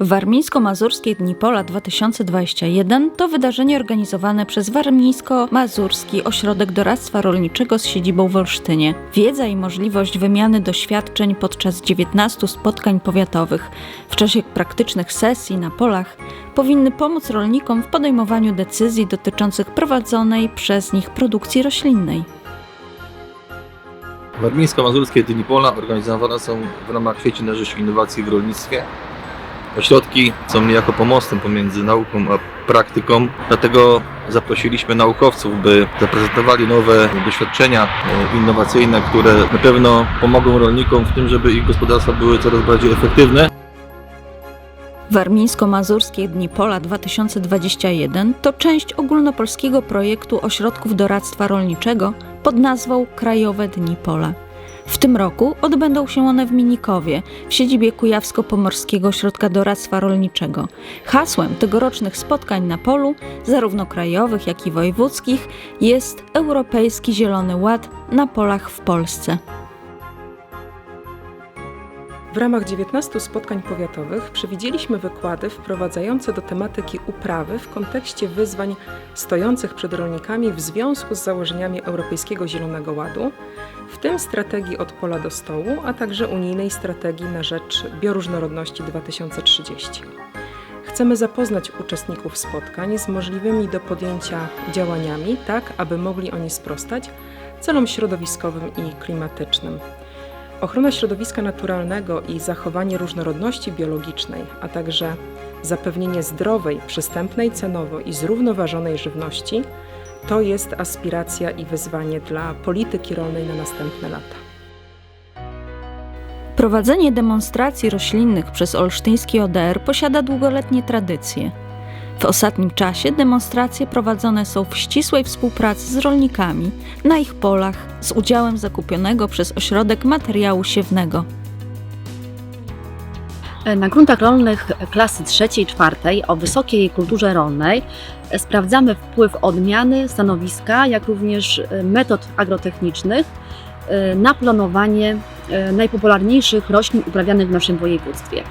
Warmińsko-Mazurskie Dni Pola 2021 to wydarzenie organizowane przez Warmińsko-Mazurski Ośrodek Doradztwa Rolniczego z siedzibą w Olsztynie. Wiedza i możliwość wymiany doświadczeń podczas 19 spotkań powiatowych w czasie praktycznych sesji na polach powinny pomóc rolnikom w podejmowaniu decyzji dotyczących prowadzonej przez nich produkcji roślinnej. Warmińsko-Mazurskie Dni Pola organizowane są w ramach sieci na rzecz innowacji w rolnictwie. Ośrodki są niejako pomostem pomiędzy nauką a praktyką, dlatego zaprosiliśmy naukowców, by zaprezentowali nowe doświadczenia e, innowacyjne, które na pewno pomogą rolnikom w tym, żeby ich gospodarstwa były coraz bardziej efektywne. Warmińsko-Mazurskie Dni Pola 2021 to część ogólnopolskiego projektu ośrodków doradztwa rolniczego pod nazwą Krajowe Dni Pola. W tym roku odbędą się one w Minikowie, w siedzibie Kujawsko-Pomorskiego Ośrodka Doradztwa Rolniczego. Hasłem tegorocznych spotkań na polu, zarówno krajowych, jak i wojewódzkich, jest Europejski Zielony Ład na polach w Polsce. W ramach 19 spotkań powiatowych przewidzieliśmy wykłady wprowadzające do tematyki uprawy w kontekście wyzwań stojących przed rolnikami w związku z założeniami Europejskiego Zielonego Ładu, w tym strategii od pola do stołu, a także unijnej strategii na rzecz bioróżnorodności 2030. Chcemy zapoznać uczestników spotkań z możliwymi do podjęcia działaniami, tak aby mogli oni sprostać celom środowiskowym i klimatycznym. Ochrona środowiska naturalnego i zachowanie różnorodności biologicznej, a także zapewnienie zdrowej, przystępnej cenowo i zrównoważonej żywności to jest aspiracja i wyzwanie dla polityki rolnej na następne lata. Prowadzenie demonstracji roślinnych przez olsztyński ODR posiada długoletnie tradycje. W ostatnim czasie demonstracje prowadzone są w ścisłej współpracy z rolnikami na ich polach z udziałem zakupionego przez ośrodek materiału siewnego. Na gruntach rolnych klasy trzeciej, czwartej o wysokiej kulturze rolnej sprawdzamy wpływ odmiany, stanowiska, jak również metod agrotechnicznych na planowanie najpopularniejszych roślin uprawianych w naszym województwie.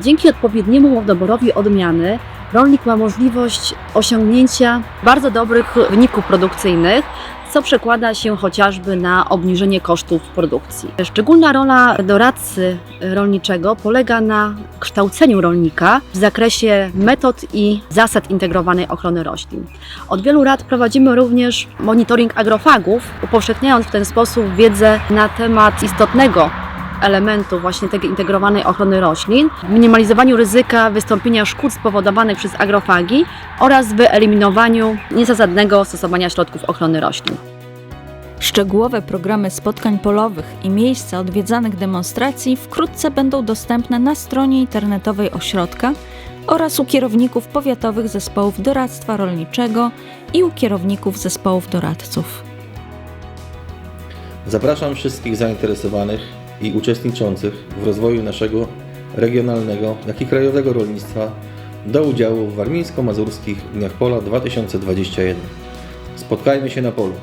Dzięki odpowiedniemu doborowi odmiany rolnik ma możliwość osiągnięcia bardzo dobrych wyników produkcyjnych, co przekłada się chociażby na obniżenie kosztów produkcji. Szczególna rola doradcy rolniczego polega na kształceniu rolnika w zakresie metod i zasad integrowanej ochrony roślin. Od wielu lat prowadzimy również monitoring agrofagów, upowszechniając w ten sposób wiedzę na temat istotnego elementu właśnie tej integrowanej ochrony roślin, w minimalizowaniu ryzyka wystąpienia szkód spowodowanych przez agrofagi oraz wyeliminowaniu niezasadnego stosowania środków ochrony roślin. Szczegółowe programy spotkań polowych i miejsca odwiedzanych demonstracji wkrótce będą dostępne na stronie internetowej ośrodka oraz u kierowników powiatowych zespołów doradztwa rolniczego i u kierowników zespołów doradców. Zapraszam wszystkich zainteresowanych i uczestniczących w rozwoju naszego regionalnego, jak i krajowego rolnictwa do udziału w Warmińsko-Mazurskich Dniach Pola 2021. Spotkajmy się na polu.